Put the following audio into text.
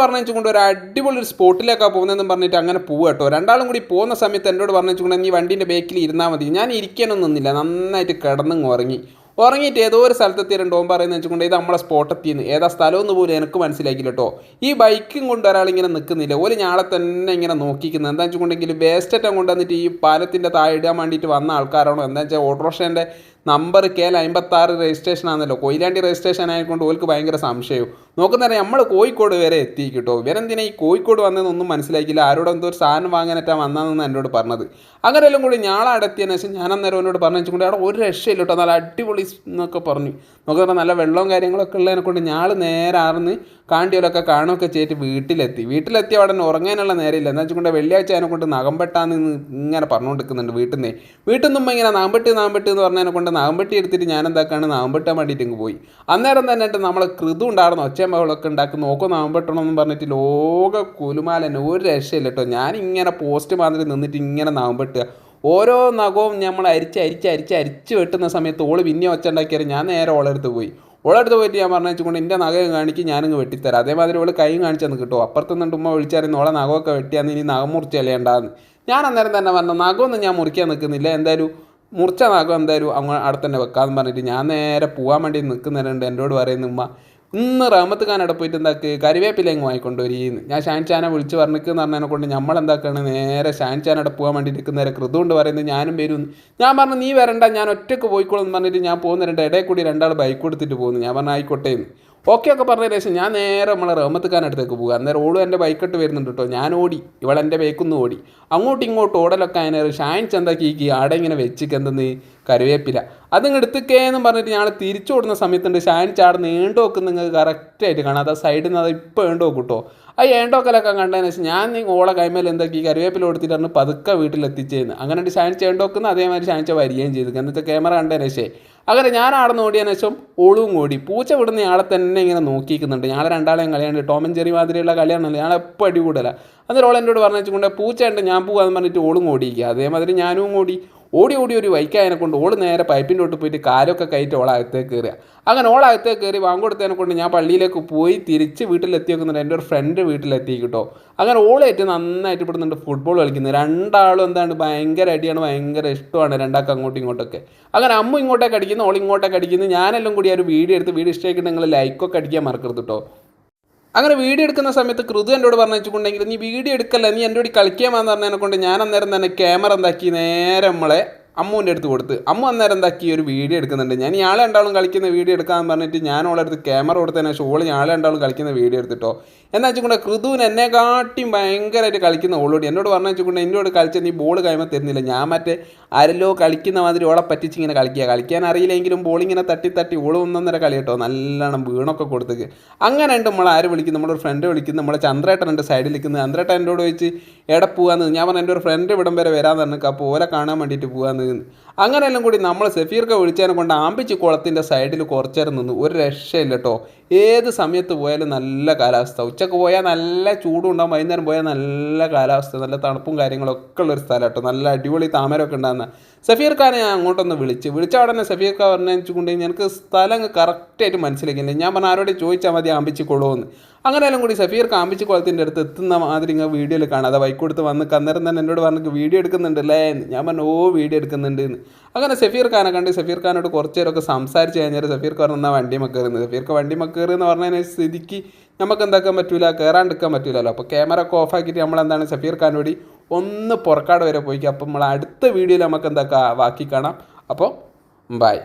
പറഞ്ഞു വെച്ചുകൊണ്ട് ഒരു അടിപൊളി ഒരു സ്പോട്ടിലേക്കാണ് പോകുന്നതെന്ന് പറഞ്ഞിട്ട് അങ്ങനെ പോവുക കേട്ടോ. രണ്ടാളും കൂടി പോകുന്ന സമയത്ത് എന്നോട് പറഞ്ഞു വെച്ചുകൊണ്ട് നീ വണ്ടീന്റെ ബേക്കിൽ ഇരുന്നാൽ മതി. ഞാൻ ഇരിക്കാനൊന്നും നിന്നില്ല. നന്നായിട്ട് കിടന്നും ഉറങ്ങി. ഉറങ്ങിയിട്ട് ഏതോ ഒരു സ്ഥലത്തെത്തി രണ്ട് ഓൻ പറയുന്നത് വെച്ചുകൊണ്ട് ഇത് നമ്മളെ സ്പോട്ടെത്തിയെന്ന്. ഏതാ സ്ഥലമെന്ന് പോലും എനിക്ക് മനസ്സിലാക്കില്ല കേട്ടോ. ഈ ബൈക്കും കൊണ്ട് ഒരാളിങ്ങനെ നിൽക്കുന്നില്ല. ഒരു ഞാളെ തന്നെ ഇങ്ങനെ നോക്കിക്കുന്നത് എന്താ വെച്ചുകൊണ്ടെങ്കിൽ വേസ്റ്ററ്റം കൊണ്ടുവന്നിട്ട് ഈ പാലത്തിന്റെ താഴെ ഇടാൻ വേണ്ടിയിട്ട് വന്ന ആൾക്കാരാണോ? എന്താ വെച്ചാൽ ഓട്ടോറിക്ഷേന്റെ നമ്പർ കെ എൽ അമ്പത്താറ് രജിസ്ട്രേഷൻ ആണല്ലോ കൊയിലാണ്ടി രജിസ്ട്രേഷൻ ആയതുകൊണ്ട് ഓൽക്ക് ഭയങ്കര സംശയവും. നോക്കുന്നേരം നമ്മൾ കോഴിക്കോട് വരെ എത്തി കിട്ടോ ഇവരെന്തിനാ ഈ കോഴിക്കോട് വന്നതെന്നൊന്നും മനസ്സിലാക്കിയില്ല ആരോടും എന്തോ ഒരു സാധനം വാങ്ങാനായിട്ടാണ് വന്നതെന്ന് എന്നോട് പറഞ്ഞത്. അങ്ങനെയെല്ലാം കൂടി ഞാളെ അടത്തിയതിനു ശേഷം ഞാൻ അന്നേരം എന്നോട് പറഞ്ഞു വെച്ചുകൊണ്ട് അവിടെ ഒരു രക്ഷയില്ല കേട്ടോ നല്ല അടിപൊളി എന്നൊക്കെ പറഞ്ഞു. നോക്കുന്ന നല്ല വെള്ളവും കാര്യങ്ങളൊക്കെ ഉള്ളതിനെ കൊണ്ട് ഞാൾ നേരെ ആർന്ന് കാണ്ടിയോലൊക്കെ കാണുകയൊക്കെ ചെയ്തിട്ട് വീട്ടിലെത്തി. വീട്ടിലെത്തിയ ഉടനെ ഉറങ്ങാനുള്ള നേരമില്ല. എന്താ വെച്ചുകൊണ്ട് വെള്ളിയാഴ്ച അതിനെ കൊണ്ട് നാഗമ്പെട്ടാന്ന് ഇങ്ങനെ പറഞ്ഞുകൊണ്ടിരിക്കുന്നുണ്ട് വീട്ടിൽ നിന്ന്. വീട്ടിൽ നിന്നുമ്പോൾ ഇങ്ങനെ നാമ്പെട്ടി നാമ്പെട്ടി എന്ന് പറഞ്ഞതിനെ കൊണ്ട് നാമ്പെട്ടി എടുത്തിട്ട് ഞാൻ എന്താക്കാണ്? നാമ്പെട്ടാൻ വേണ്ടിയിട്ട് ഇങ്ങ് പോയി. അന്നേരം തന്നെ നമ്മൾ കൃതു ഉണ്ടായിരുന്നു. ഒച്ചയും ബഹളമൊക്കെ ഉണ്ടാക്കി നോക്കോ നാമ്പെട്ടണമെന്ന് പറഞ്ഞിട്ട് ലോക കുലുമാലന്നെ ഒരു രക്ഷയില്ല കേട്ടോ. ഞാൻ ഇങ്ങനെ പോസ്റ്റ് മാതിരി നിന്നിട്ട് ഇങ്ങനെ നാമ്പെട്ടുക ഓരോ നഖവും നമ്മൾ അരിച്ച് അരിച്ച് അരിച്ച് അരിച്ച് വെട്ടുന്ന സമയത്ത് ഓൾ പിന്നെ ഒച്ച ഉണ്ടാക്കിയാൽ ഞാൻ നേരെ ഓളെടുത്ത് പോയി. ഓളെടുത്ത് പോയിട്ട് ഞാൻ പറഞ്ഞു വെച്ചുകൊണ്ട് എന്റെ നഖം കാണിക്കും ഞാനങ്ങ് വെട്ടിത്തരാം. അതേമാതിരി ഓൾ കൈയും കാണിച്ചെന്ന് കിട്ടും. അപ്പുറത്തു നിന്നിട്ട് ഉമ്മ വിളിച്ചായിരുന്നു ഓളെ നഖമൊക്കെ വെട്ടിയാന്ന് ഇനി നഖം മുറിച്ചല്ലേണ്ടാന്ന് ഞാൻ അന്നേരം തന്നെ പറഞ്ഞു നഖമൊന്നും ഞാൻ മുറിക്കാൻ നിൽക്കുന്നില്ല എന്തായാലും മുറിച്ച നഖം എന്തായാലും അങ്ങ് അവിടെ തന്നെ വെക്കാമെന്ന് പറഞ്ഞിട്ട് ഞാൻ നേരെ പോകാൻ വേണ്ടി നിൽക്കുന്നവരുണ്ട് എന്നോട് പറയുന്ന ഉമ്മ ഇന്ന് റഹ്മത്ത് ഖാൻ അവിടെ പോയിട്ട് എന്താക്ക്? കരിവേപ്പില വാങ്ങിക്കൊണ്ട് വരീന്ന് ഞാൻ ഷാൻ ചാനെ വിളിച്ച് പറഞ്ഞിക്കെന്ന് പറഞ്ഞതിനെ കൊണ്ട് നമ്മൾ എന്താക്കാണ്? നേരെ ഷാൻ ചാൻ അവിടെ പോകാൻ വേണ്ടി നിൽക്കുന്നേരെ കൃതുകൊണ്ട് പറയുന്നത് ഞാനും വരും ഞാൻ പറഞ്ഞു നീ വരണ്ട ഞാൻ ഒറ്റയ്ക്ക് പോയിക്കോളെന്ന് പറഞ്ഞിട്ട് ഞാൻ പോകുന്ന രണ്ട് ഇടയിൽ കൂടി രണ്ടാൾ ബൈക്ക് കൊടുത്തിട്ട് പോകുന്നു. ഞാൻ പറഞ്ഞു ആയിക്കോട്ടെ എന്ന്. ഓക്കെ ഒക്കെ പറഞ്ഞ ശേഷം ഞാൻ നേരെ നമ്മളെ റഹ്മത്ത് ഖാൻ അടുത്തേക്ക് പോകുക അന്നേരം ഓളും എന്റെ ബൈക്കിട്ട് വരുന്നുണ്ട് കേട്ടോ. ഞാൻ ഓടി. ഇവളെന്റെ ബൈക്കൊന്നും ഓടി. അങ്ങോട്ടും ഇങ്ങോട്ടും ഓടലൊക്കെ അതിനേറെ ഷാൻ ചന്താക്കി ആടെ ഇങ്ങനെ വെച്ചിക്ക് എന്തെന്ന് അതിങ്ങ് എടുത്തിക്കേ എന്ന് പറഞ്ഞിട്ട് ഞങ്ങൾ തിരിച്ചു ഓടുന്ന സമയത്തുണ്ട്. ഷാൻ ചാട് നീണ്ടു നോക്കുന്ന നിങ്ങൾക്ക് കറക്റ്റായിട്ട് കാണാം. അത് സൈഡിൽ നിന്ന് അത് ഇപ്പോൾ ഏണ്ടോ കൂട്ടോ ആ ഏണ്ടോക്കലൊക്കെ കണ്ടതിന് ശേഷം ഞാൻ നീ ഓളെ കൈമേൽ എന്താക്കി കരുവേപ്പില കൊടുത്തിട്ടാണ് പതുക്കെ വീട്ടിലെത്തിച്ചേന്ന്. അങ്ങനെ ഷാൻ ചേണ്ടോക്കുന്ന അതേമാതിരി ഷാൻച്ച വരികയും ചെയ്തു. എന്നിട്ട് ക്യാമറ കണ്ടതിന് ശേഷം അങ്ങനെ ഞാൻ അവിടെ നിന്ന് ഓടിയതിനു ശേഷം ഒളിവും ഓടി പൂച്ച വിടുന്ന ആളെ തന്നെ ഇങ്ങനെ നോക്കിക്കുന്നുണ്ട്. ഞങ്ങളെ രണ്ടാളെയും കളിയാണ് ടോം ആൻഡ് ജെറി മാതിരിയുള്ള കളിയാണല്ലോ. ഞങ്ങൾ എപ്പോൾ അടി കൂടല അന്നേരം ഓൾ എന്നോട് പറഞ്ഞു വെച്ചുകൊണ്ട് പൂച്ച ഉണ്ട് ഞാൻ പോകാമെന്ന് പറഞ്ഞിട്ട് ഓളും ഓടിക്കുക അതേമാതിരി ഞാനും ഓടി. ഓടി ഓടി ഒരു വൈക്കായതിനെ കൊണ്ട് ഓൾ നേരെ പൈപ്പിന്റെ തൊട്ട് പോയിട്ട് കാലൊക്കെ കയറ്റി ഓളകത്തേക്ക് കയറുക. അങ്ങനെ ഓളകത്തേക്ക് കയറി വാങ്ങുകൊടുത്തതിനെ കൊണ്ട് ഞാൻ പള്ളിയിലേക്ക് പോയി തിരിച്ച് വീട്ടിലെത്തി വെക്കുന്നുണ്ട് എന്റെ ഒരു ഫ്രണ്ട് വീട്ടിലെത്തി കിട്ടോ. അങ്ങനെ ഓളേറ്റ് നന്നായിട്ട് ഇവിടുന്നുണ്ട് ഫുട്ബോൾ കളിക്കുന്നത് രണ്ടാളും എന്താണ് ഭയങ്കര അടിയാണ് ഭയങ്കര ഇഷ്ടമാണ് രണ്ടാൾക്ക് അങ്ങോട്ടും ഇങ്ങോട്ടൊക്കെ. അങ്ങനെ അമ്മ ഇങ്ങോട്ടേക്ക് അടിക്കുന്നു ഓൾ ഇങ്ങോട്ടേക്ക് അടിക്കുന്നു. ഞാനെല്ലാം കൂടി ആ ഒരു വീഡിയോ എടുത്ത് വീഡിയോ ഇഷ്ടമായിട്ടുണ്ടെങ്കിൽ ലൈക്കൊക്കെ അടിക്കാൻ മറക്കരുത് കേട്ടോ. അങ്ങനെ വീഡിയോ എടുക്കുന്ന സമയത്ത് കൃതു എന്നോട് പറഞ്ഞു വെച്ചിട്ടുണ്ടെങ്കിൽ നീ വീഡിയോ എടുക്കല്ല? നീ എന്റെ കൂടി കളിക്കാമെന്ന് പറഞ്ഞതിനെ കൊണ്ട് ഞാൻ അന്നേരം തന്നെ ക്യാമറ എന്താക്കി നേരെ നമ്മളെ അമ്മുവിന്റെ അടുത്ത് കൊടുത്ത് അമ്മ അന്നേരം എന്താക്കി ഒരു വീഡിയോ എടുക്കുന്നുണ്ട്? ഞാൻ ഇയാളെ രണ്ടാളും കളിക്കുന്ന വീഡിയോ എടുക്കാമെന്ന് പറഞ്ഞിട്ട് ഞാൻ ഓളെ അടുത്ത് ക്യാമറ കൊടുത്തതിന് ശേഷം ഓൾ ഞാളെ രണ്ടാളും കളിക്കുന്ന വീഡിയോ എടുത്തിട്ടോ? എന്നാ വെച്ചുകൊണ്ട് കൃതുവിന് എന്നെ കാട്ടിയും ഭയങ്കരമായിട്ട് കളിക്കുന്ന ഓളോട് എന്നോട് പറഞ്ഞു വെച്ചുകൊണ്ട് എന്നോട് കളിച്ച നീ ബോൾ കൈമ തരുന്നില്ല. ഞാൻ മറ്റേ ആരല്ലോ കളിക്കുന്ന മാതിരി ഓളെ പറ്റിച്ച് ഇങ്ങനെ കളിക്കുക കളിക്കാൻ അറിയില്ലെങ്കിലും ബോൾ ഇങ്ങനെ തട്ടി തട്ടി ഓൾ ഒന്നൊന്നര കളി കേട്ടോ. നല്ലോണം വീണൊക്കെ കൊടുത്തേക്ക് അങ്ങനെ ഉണ്ട് നമ്മൾ ആര് വിളിക്കും നമ്മുടെ ഫ്രണ്ട് വിളിക്കും നമ്മളെ ചന്ദ്രേട്ടൻ ഉണ്ട് സൈഡിൽ നിൽക്കുന്നത്. ചന്ദ്രേട്ടൻ എന്നോട് ചോദിച്ച് എവിടെ പോകാന്ന് ഞാൻ പറഞ്ഞു എന്റെ ഒരു ഫ്രണ്ട് ഇവിടം വരെ വരാൻ പറഞ്ഞു അപ്പോൾ ഓരെ കാണാൻ വേണ്ടിയിട്ട് പോകാന്ന് അങ്ങനെയെല്ലാം കൂടി നമ്മൾ സഫീർക്ക് വിളിച്ചതിനെ കൊണ്ട് ആമ്പിച്ച് കുളത്തിന്റെ സൈഡിൽ കുറച്ചേരം നിന്നു ഒരു രക്ഷയില്ല കേട്ടോ ഏത് സമയത്ത് പോയാലും നല്ല കാലാവസ്ഥ. ഉച്ചയ്ക്ക് പോയാൽ നല്ല ചൂടും ഉണ്ടാകും വൈകുന്നേരം പോയാൽ നല്ല കാലാവസ്ഥ നല്ല തണുപ്പും കാര്യങ്ങളൊക്കെ ഉള്ളൊരു സ്ഥലം കേട്ടോ നല്ല അടിപൊളി താമരമൊക്കെ ഉണ്ടാകുന്ന സഫീർ ഖാനെ ഞാൻ അങ്ങോട്ടൊന്ന് വിളിച്ച്. വിളിച്ച ഉടനെ സഫീർ ഖാൻ പറഞ്ഞു വെച്ചുകൊണ്ട് എനിക്ക് സ്ഥലം കറക്റ്റായിട്ട് മനസ്സിലാക്കിയില്ല. ഞാൻ പറഞ്ഞു ആരോട് ചോദിച്ചാൽ മതി ആമ്പിച്ച് കൊള്ളുമെന്ന് അങ്ങനെയെല്ലാം കൂടി സഫീർ കാമ്പിച്ച് കുളത്തിന്റെ അടുത്ത് എത്തുന്ന മാതിരി ഇങ്ങനെ വീഡിയോയിൽ കാണാം. അത് ബൈക്ക് വന്ന് കന്നേരം തന്നെ എന്നോട് പറഞ്ഞു വീഡിയോ എടുക്കുന്നുണ്ടല്ലേ എന്ന്. ഞാൻ പറഞ്ഞു ഓ വീഡിയോ എടുക്കുന്നുണ്ട് എന്ന്. അങ്ങനെ സഫീർ ഖാനെ കണ്ട് സഫീർ ഖാനോട് കുറച്ച് നേരമൊക്കെ സംസാരിച്ച് കഴിഞ്ഞാൽ സഫീർ ഖാൻ എന്നാൽ വണ്ടി മക്കയറുന്നത് സഫീർ ഖാൻ വണ്ടി മക്കയറ് എന്ന് പറഞ്ഞതിന് സ്ഥിതിക്ക് നമുക്ക് എന്താക്കാൻ പറ്റൂല? കയറാണ്ടിരിക്കാൻ പറ്റൂലല്ലോ. അപ്പോൾ ക്യാമറ ഒക്കെ ഓഫ് ആക്കിയിട്ട് നമ്മൾ എന്താണ് സഫീർ ഖാനോട് ഒന്ന് പുറക്കാട് വരെ പോയിക്കുക അപ്പോൾ നമ്മൾ അടുത്ത വീഡിയോയിൽ നമുക്ക് എന്താക്കാം ബാക്കി കാണാം. അപ്പോൾ ബൈ